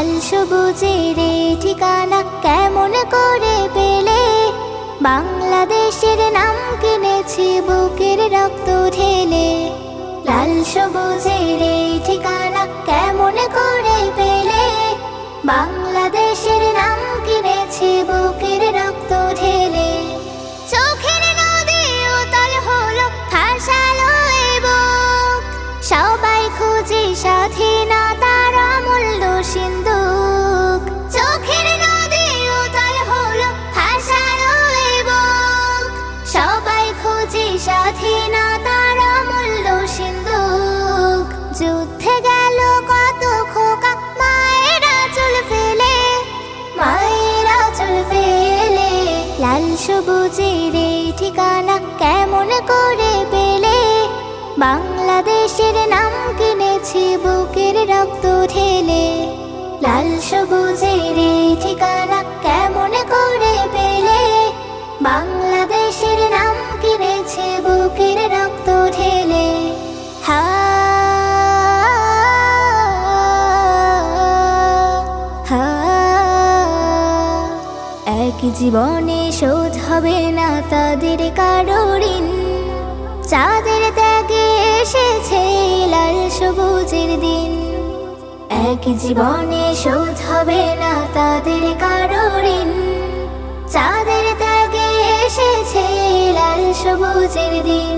লাল সবুজের ঠিকানা কেমন করে পেলে? বাংলাদেশের নাম কিনেছি, বুকের রক্ত ঢেলে। লাল সবুজের ঠিকানা কেমন করে পেলে? বাংলা যুদ্ধে গেল কত খোকা। মায়েরা চুল ফেলে, মায়েরা চুল ফেলে। লাল সবুজের এই ঠিকানা কেমন করে পেলে? বাংলাদেশের নাম কিনেছি বুকের রক্ত ঢেলে। লাল সবুজের এই ঠিকানা কেমন করে পেলে? বাংলাদেশের নাম কিনেছি বুকের এক জীবনে শোধ হবে না তাদের কারোরিন চাঁদের ত্যাগে এসেছে লাল সবুজের দিন। এক জীবনে শোধ হবে না তাদের কারোরিন চাঁদের ত্যাগে এসেছে লাল সবুজের দিন।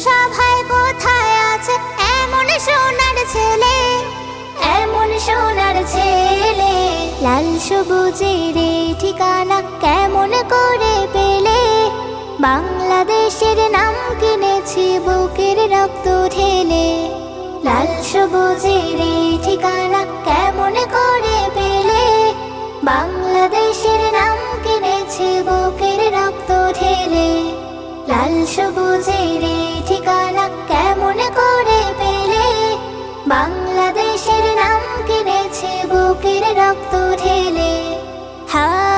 সভায় কোথায় আছে এমন সোনার ছেলে? এমন সোনার ছেলে। লাল সবুজের ঠিকানা কেমন করে পেলে? বাংলাদেশের নাম কিনেছি বুকের রক্ত ঢেলে। লাল সবুজের ঠিকানা কেমন করে পেলে? বাংলাদেশের সবুজের ঠিকানা কেমন করে পেলে? বাংলাদেশের নাম কিনেছি বুকের রক্ত ঢেলে। হা